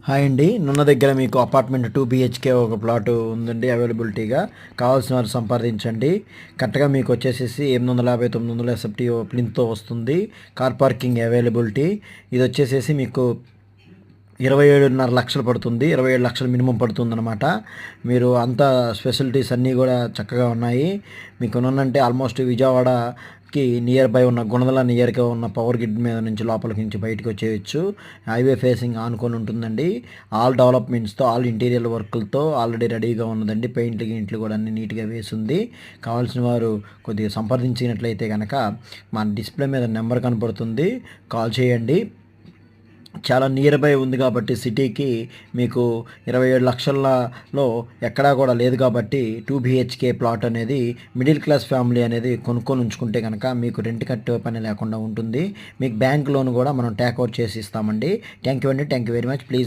Hi అండి. నున్న దగ్గర మీకు అపార్ట్మెంట్ టూ బిహెచ్కే ఒక ప్లాట్ ఉందండి అవైలబిలిటీగా. కావాల్సిన వారు సంప్రదించండి. కరెక్ట్గా మీకు వచ్చేసేసి ఎనిమిది వందల యాభై తొమ్మిది వందల ఎస్ఎఫ్టీ ప్లింత్తో వస్తుంది. Car parking availability. ఇది వచ్చేసేసి మీకు ఇరవై ఏడున్నర లక్షలు పడుతుంది. ఇరవై ఏడు లక్షలు మినిమం పడుతుంది అనమాట మీరు అంత ఫెసిలిటీస్ అన్నీ కూడా చక్కగా ఉన్నాయి. మీకు ఉన్నంటే ఆల్మోస్ట్ విజయవాడకి నియర్ బై ఉన్న గుణదల నియర్గా ఉన్న పవర్ గ్రిడ్ మీద నుంచి లోపలికి నుంచి బయటకు వచ్చేయచ్చు. హైవే ఫేసింగ్ ఆనుకొని ఉంటుందండి. ఆల్ డెవలప్మెంట్స్తో ఆల్ ఇంటీరియర్ వర్క్లతో ఆల్రెడీ రెడీగా ఉన్నదండి. పెయింట్లు గింట్లు కూడా అన్ని నీట్గా వేసింది. కావాల్సిన వారు కొద్దిగా సంప్రదించినట్లయితే కనుక మన డిస్ప్లే మీద నెంబర్ కనపడుతుంది. కాల్ చేయండి. చాలా నియర్ బై ఉంది కాబట్టి సిటీకి మీకు ఇరవై ఏడు లక్షలలో ఎక్కడా కూడా లేదు కాబట్టి టూ బిహెచ్కే ప్లాట్ అనేది మిడిల్ క్లాస్ ఫ్యామిలీ అనేది కొనుక్కొని ఉంచుకుంటే కనుక మీకు రెంట్ కట్టే పని లేకుండా ఉంటుంది. మీకు బ్యాంక్ లోన్ కూడా మనం టేక్అవుట్ చేసి ఇస్తామండి. థ్యాంక్ యూ అండి. Thank you very much please